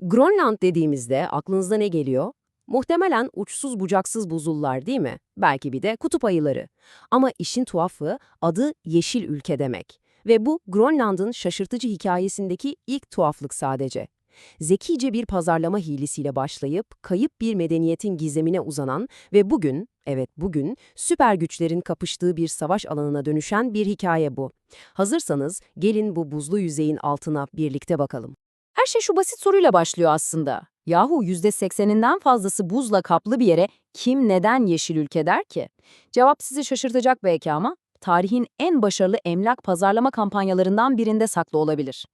Grönland dediğimizde aklınıza ne geliyor? Muhtemelen uçsuz bucaksız buzullar değil mi? Belki bir de kutup ayıları. Ama işin tuhafı adı yeşil ülke demek. Ve bu Grönland'ın şaşırtıcı hikayesindeki ilk tuhaflık sadece. Zekice bir pazarlama hilesiyle başlayıp kayıp bir medeniyetin gizemine uzanan ve bugün, evet bugün, süper güçlerin kapıştığı bir savaş alanına dönüşen bir hikaye bu. Hazırsanız gelin bu buzlu yüzeyin altına birlikte bakalım. Her şey şu basit soruyla başlıyor aslında. Yahu %80'inden fazlası buzla kaplı bir yere kim neden yeşil ülke der ki? Cevap sizi şaşırtacak belki ama tarihin en başarılı emlak pazarlama kampanyalarından birinde saklı olabilir.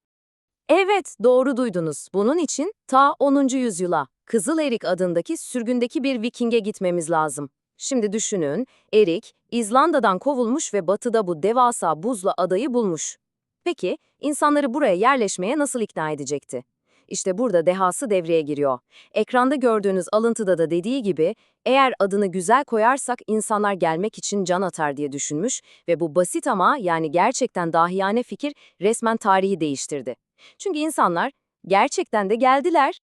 Evet, doğru duydunuz. Bunun için ta 10. yüzyıla Kızıl Erik adındaki sürgündeki bir Viking'e gitmemiz lazım. Şimdi düşünün, Erik, İzlanda'dan kovulmuş ve batıda bu devasa buzla adayı bulmuş. Peki, insanları buraya yerleşmeye nasıl ikna edecekti? İşte burada dehası devreye giriyor. Ekranda gördüğünüz alıntıda da dediği gibi, eğer adını güzel koyarsak insanlar gelmek için can atar diye düşünmüş ve bu basit ama yani gerçekten dahiyane fikir resmen tarihi değiştirdi. Çünkü insanlar gerçekten de geldiler.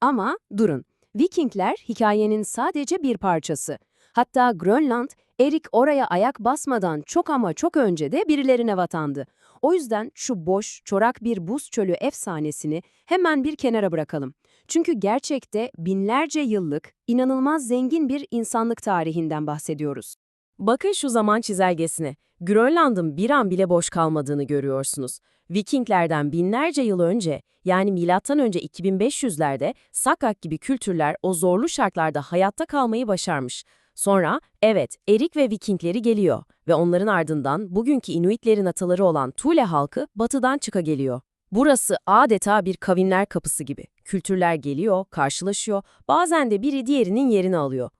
Ama durun, Vikingler hikayenin sadece bir parçası. Hatta Grönland, Erik oraya ayak basmadan çok ama çok önce de birilerine vatandı. O yüzden şu boş, çorak bir buz çölü efsanesini hemen bir kenara bırakalım. Çünkü gerçekte binlerce yıllık, inanılmaz zengin bir insanlık tarihinden bahsediyoruz. Bakın şu zaman çizelgesine. Grönland'ın bir an bile boş kalmadığını görüyorsunuz. Vikinglerden binlerce yıl önce, yani milattan önce 2500'lerde Sakak gibi kültürler o zorlu şartlarda hayatta kalmayı başarmış. Sonra, evet, Erik ve Vikingleri geliyor ve onların ardından bugünkü Inuitlerin ataları olan Thule halkı batıdan çıka geliyor. Burası adeta bir kavimler kapısı gibi. Kültürler geliyor, karşılaşıyor, bazen de biri diğerinin yerini alıyor.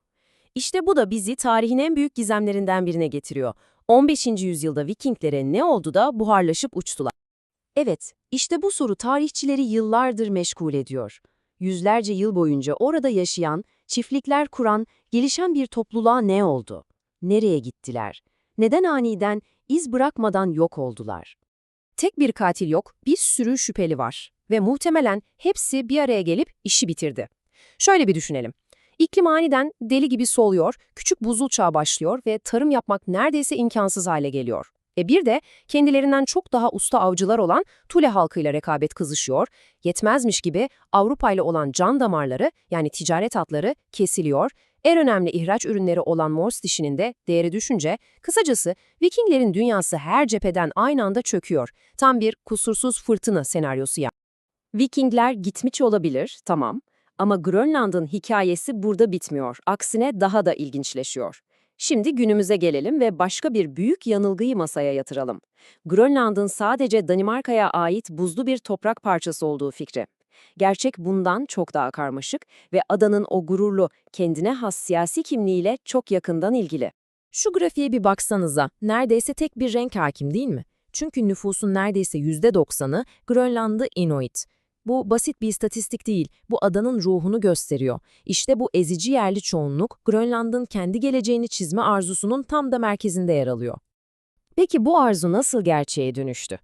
İşte bu da bizi tarihin en büyük gizemlerinden birine getiriyor. 15. yüzyılda Vikinglere ne oldu da buharlaşıp uçtular? Evet, işte bu soru tarihçileri yıllardır meşgul ediyor. Yüzlerce yıl boyunca orada yaşayan, çiftlikler kuran, gelişen bir topluluğa ne oldu? Nereye gittiler? Neden aniden, iz bırakmadan yok oldular? Tek bir katil yok, bir sürü şüpheli var. Ve muhtemelen hepsi bir araya gelip işi bitirdi. Şöyle bir düşünelim. İklim aniden deli gibi soluyor, küçük buzul çağı başlıyor ve tarım yapmak neredeyse imkansız hale geliyor. E bir de kendilerinden çok daha usta avcılar olan Tule halkıyla rekabet kızışıyor, yetmezmiş gibi Avrupa ile olan can damarları yani ticaret hatları kesiliyor, en önemli ihraç ürünleri olan mors dişinin de değeri düşünce, kısacası Vikinglerin dünyası her cepheden aynı anda çöküyor. Tam bir kusursuz fırtına senaryosu ya. Vikingler gitmiş olabilir, tamam. Ama Grönland'ın hikayesi burada bitmiyor. Aksine daha da ilginçleşiyor. Şimdi günümüze gelelim ve başka bir büyük yanılgıyı masaya yatıralım. Grönland'ın sadece Danimarka'ya ait buzlu bir toprak parçası olduğu fikri. Gerçek bundan çok daha karmaşık ve adanın o gururlu, kendine has siyasi kimliğiyle çok yakından ilgili. Şu grafiğe bir baksanıza, neredeyse tek bir renk hakim değil mi? Çünkü nüfusun neredeyse %90'ı Grönlandlı Inuit. Bu basit bir istatistik değil, bu adanın ruhunu gösteriyor. İşte bu ezici yerli çoğunluk, Grönland'ın kendi geleceğini çizme arzusunun tam da merkezinde yer alıyor. Peki bu arzu nasıl gerçeğe dönüştü?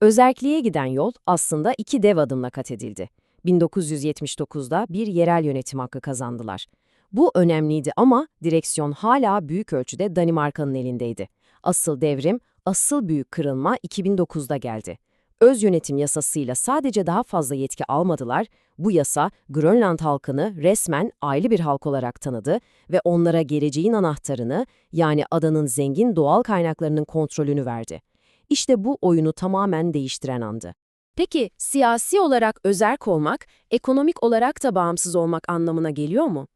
Özerkliğe giden yol aslında iki dev adımla kat edildi. 1979'da bir yerel yönetim hakkı kazandılar. Bu önemliydi ama direksiyon hala büyük ölçüde Danimarka'nın elindeydi. Asıl devrim, asıl büyük kırılma 2009'da geldi. Öz yönetim yasasıyla sadece daha fazla yetki almadılar, bu yasa Grönland halkını resmen ayrı bir halk olarak tanıdı ve onlara geleceğin anahtarını yani adanın zengin doğal kaynaklarının kontrolünü verdi. İşte bu oyunu tamamen değiştiren andı. Peki siyasi olarak özerk olmak, ekonomik olarak da bağımsız olmak anlamına geliyor mu?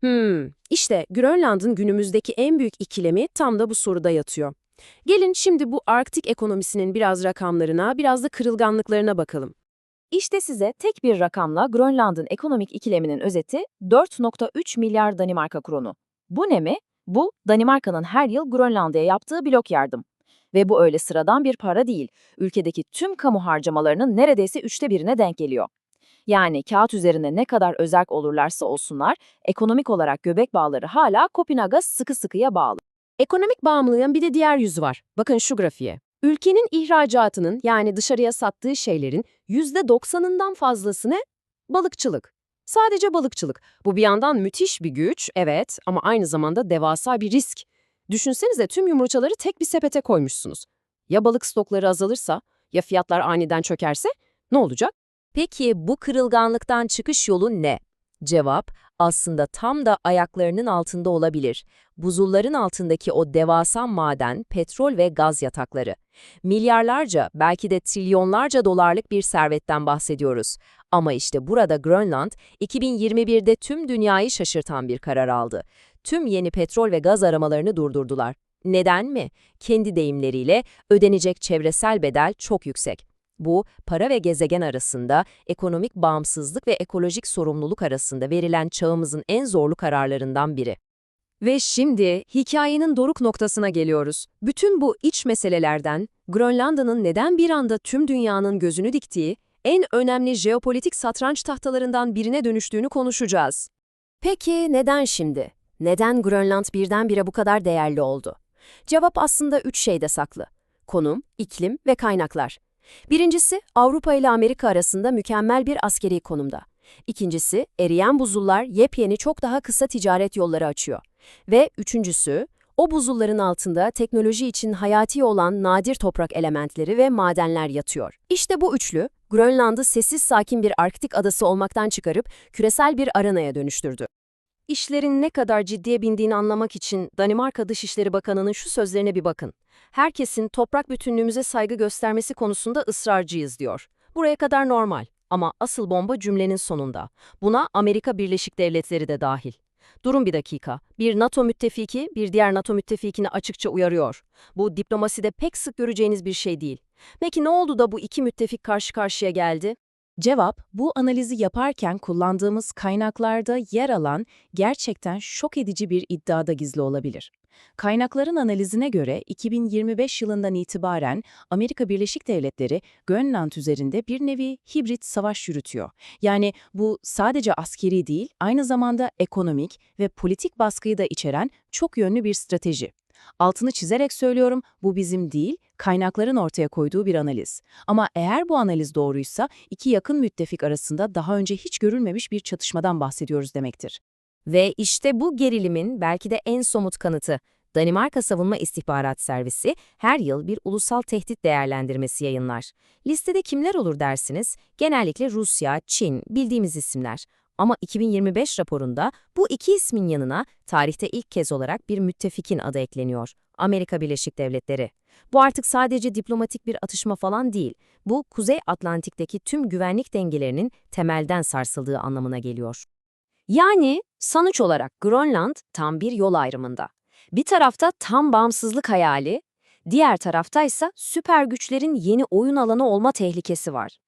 Hmm, işte Grönland'ın günümüzdeki en büyük ikilemi tam da bu soruda yatıyor. Gelin şimdi bu Arktik ekonomisinin biraz rakamlarına, biraz da kırılganlıklarına bakalım. İşte size tek bir rakamla Grönland'ın ekonomik ikileminin özeti 4.3 milyar Danimarka kronu. Bu ne mi? Bu, Danimarka'nın her yıl Grönland'a yaptığı blok yardım. Ve bu öyle sıradan bir para değil. Ülkedeki tüm kamu harcamalarının neredeyse üçte birine denk geliyor. Yani kağıt üzerinde ne kadar özerk olurlarsa olsunlar, ekonomik olarak göbek bağları hala Kopenhag'a sıkı sıkıya bağlı. Ekonomik bağımlılığın bir de diğer yüzü var. Bakın şu grafiğe. Ülkenin ihracatının yani dışarıya sattığı şeylerin %90'ından fazlasını Balıkçılık. Sadece balıkçılık. Bu bir yandan müthiş bir güç, evet ama aynı zamanda devasa bir risk. Düşünsenize tüm yumurtaları tek bir sepete koymuşsunuz. Ya balık stokları azalırsa, ya fiyatlar aniden çökerse ne olacak? Peki bu kırılganlıktan çıkış yolu ne? Cevap aslında tam da ayaklarının altında olabilir. Buzulların altındaki o devasa maden, petrol ve gaz yatakları. Milyarlarca, belki de trilyonlarca dolarlık bir servetten bahsediyoruz. Ama işte burada Grönland, 2021'de tüm dünyayı şaşırtan bir karar aldı. Tüm yeni petrol ve gaz aramalarını durdurdular. Neden mi? Kendi deyimleriyle ödenecek çevresel bedel çok yüksek. Bu, para ve gezegen arasında, ekonomik bağımsızlık ve ekolojik sorumluluk arasında verilen çağımızın en zorlu kararlarından biri. Ve şimdi hikayenin doruk noktasına geliyoruz. Bütün bu iç meselelerden, Grönlanda'nın neden bir anda tüm dünyanın gözünü diktiği, en önemli jeopolitik satranç tahtalarından birine dönüştüğünü konuşacağız. Peki neden şimdi? Neden Grönland birdenbire bu kadar değerli oldu? Cevap aslında üç şeyde saklı. Konum, iklim ve kaynaklar. Birincisi, Avrupa ile Amerika arasında mükemmel bir askeri konumda. İkincisi, eriyen buzullar yepyeni çok daha kısa ticaret yolları açıyor. Ve üçüncüsü, o buzulların altında teknoloji için hayati olan nadir toprak elementleri ve madenler yatıyor. İşte bu üçlü, Grönland'ı sessiz sakin bir Arktik adası olmaktan çıkarıp küresel bir arenaya dönüştürdü. İşlerin ne kadar ciddiye bindiğini anlamak için Danimarka Dışişleri Bakanı'nın şu sözlerine bir bakın. Herkesin toprak bütünlüğümüze saygı göstermesi konusunda ısrarcıyız diyor. Buraya kadar normal ama asıl bomba cümlenin sonunda. Buna Amerika Birleşik Devletleri de dahil. Durun bir dakika. Bir NATO müttefiki bir diğer NATO müttefikini açıkça uyarıyor. Bu diplomaside pek sık göreceğiniz bir şey değil. Peki ne oldu da bu iki müttefik karşı karşıya geldi? Cevap, bu analizi yaparken kullandığımız kaynaklarda yer alan gerçekten şok edici bir iddiada gizli olabilir. Kaynakların analizine göre 2025 yılından itibaren Amerika Birleşik Devletleri Grönland üzerinde bir nevi hibrit savaş yürütüyor. Yani bu sadece askeri değil, aynı zamanda ekonomik ve politik baskıyı da içeren çok yönlü bir strateji. Altını çizerek söylüyorum, bu bizim değil, kaynakların ortaya koyduğu bir analiz. Ama eğer bu analiz doğruysa, iki yakın müttefik arasında daha önce hiç görülmemiş bir çatışmadan bahsediyoruz demektir. Ve işte bu gerilimin belki de en somut kanıtı. Danimarka Savunma İstihbarat Servisi her yıl bir ulusal tehdit değerlendirmesi yayınlar. Listede kimler olur dersiniz? Genellikle Rusya, Çin, bildiğimiz isimler. Ama 2025 raporunda bu iki ismin yanına tarihte ilk kez olarak bir müttefikin adı ekleniyor. Amerika Birleşik Devletleri. Bu artık sadece diplomatik bir atışma falan değil. Bu Kuzey Atlantik'teki tüm güvenlik dengelerinin temelden sarsıldığı anlamına geliyor. Yani sonuç olarak Grönland tam bir yol ayrımında. Bir tarafta tam bağımsızlık hayali, diğer tarafta ise süper güçlerin yeni oyun alanı olma tehlikesi var.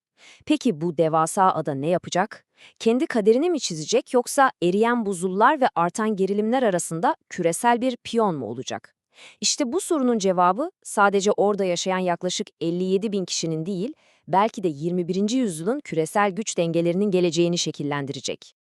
Peki bu devasa ada ne yapacak? Kendi kaderini mi çizecek yoksa eriyen buzullar ve artan gerilimler arasında küresel bir piyon mu olacak? İşte bu sorunun cevabı sadece orada yaşayan yaklaşık 57 bin kişinin değil, belki de 21. yüzyılın küresel güç dengelerinin geleceğini şekillendirecek.